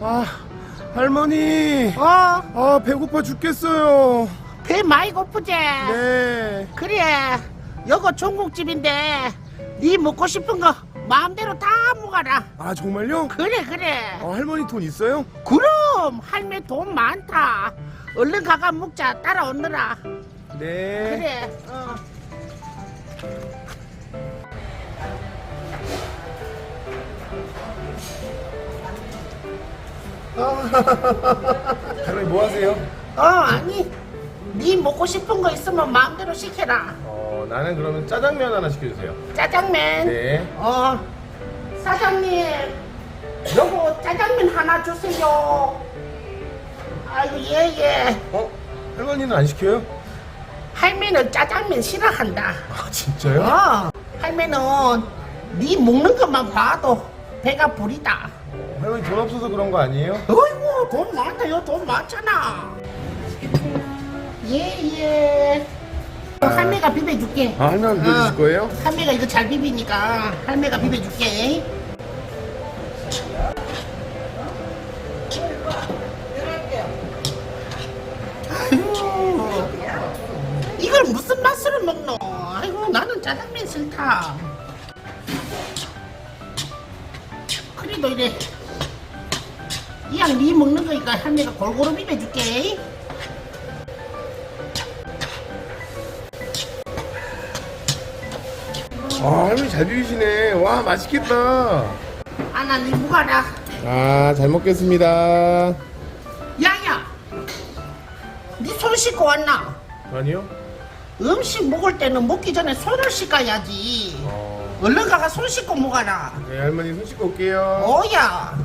아, 할머니. 어? 아, 배고파 죽겠어요. 배 많이 고프지? 네. 그래 여거 중국집인데 네 먹고 싶은 거 마음대로 다 먹어라 아, 정말요? 그래 그래 아, 할머니 돈 있어요? 그럼 할매 돈 많다 얼른 가가 먹자 따라오느라 네. 그래 어. 할머니 뭐 하세요? 어 아니 네 먹고 싶은 거 있으면 마음대로 시켜라 어, 나는 그러면 짜장면 하나 시켜주세요. 짜장면 네. 어 사장님 요거 짜장면 하나 주세요 아이고 예예 어? 할머니는 안 시켜요? 할매는 짜장면 싫어한다 아, 진짜요? 어 할매는 네 먹는 것만 봐도 배가 부리다 어, 할머니 돈 없어서 그런 거 아니에요? 어이구 돈 많다요 돈 많잖아 예예 할매가 비벼줄게 아, 할머니 어. 거예요? 할매가 이거 잘 비비니까 할매가 비벼줄게 아이고, 이걸 무슨 맛으로 먹노? 아이고 나는 짜장면 싫다. 그래도 이래 이왕 네 먹는 거니까 할매가 골고루 비벼줄게. 아, 할머니 잘 비비시네. 와, 맛있겠다. 아나 네 무가라. 아, 잘 먹겠습니다. 야야, 네손 씻고 왔나? 아니요? 음식 먹을 때는 먹기 전에 손을 씻어야지. 어, 얼른 가가 손 씻고 먹어라. 네, 할머니 손 씻고 올게요. 오야.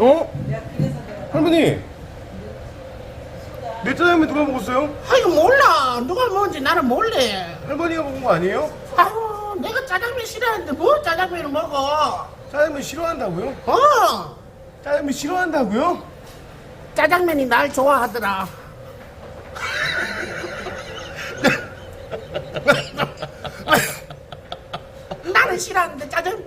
어? 할머니! 내 짜장면 누가 먹었어요? 아이고 몰라. 누가 먹은지 나는 몰래. 할머니가 먹은 거 아니에요? 아이고 내가 짜장면 싫어하는데 뭐 짜장면을 먹어? 짜장면 싫어한다고요? 어. 짜장면 싫어한다고요? 짜장면이 날 좋아하더라. 나는 싫어하는데 짜장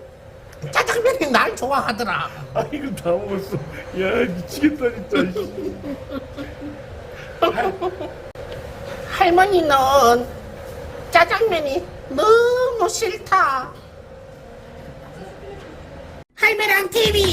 짜장면이 날 좋아하더라. 아 이거 다 먹었어. 야 미치겠다 진짜. 할머니는 짜장면이 너무 싫다. 할매랑 TV